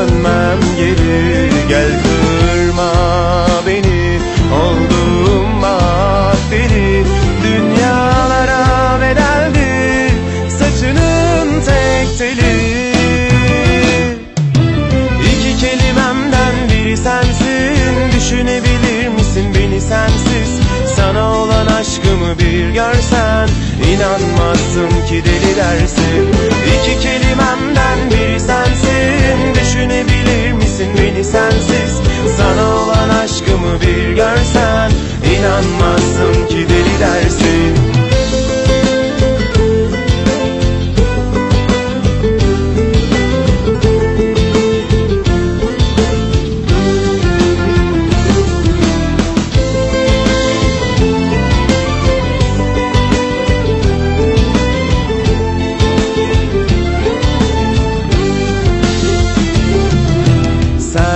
dönmem geri Gel kırma beni. Oldum bak beni Dünyalara bedeldir Saçının tek teli. İki kelimemden biri sensin. Düşünebilir misin beni sensiz? Sana olan aşkımı bir görsen inanmazsın ki deli dersin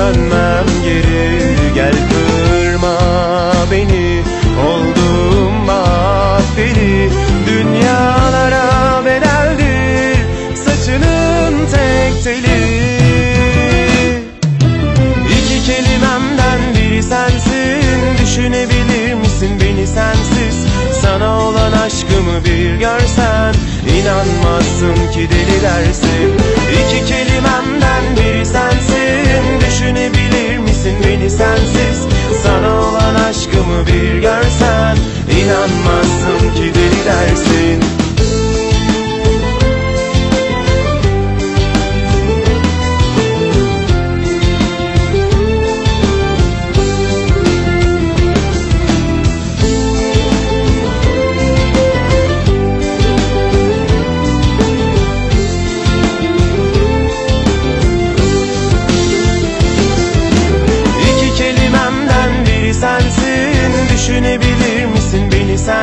dönmem geri. Gel kırma beni Oldum bak Dünyalara bedeldir Saçının tek teli. İki kelimemden biri sensin Düşünebilir misin beni sensiz? Sana olan aşkımı bir görsen inanmazsın ki deli dersin İki kelimemden biri sensin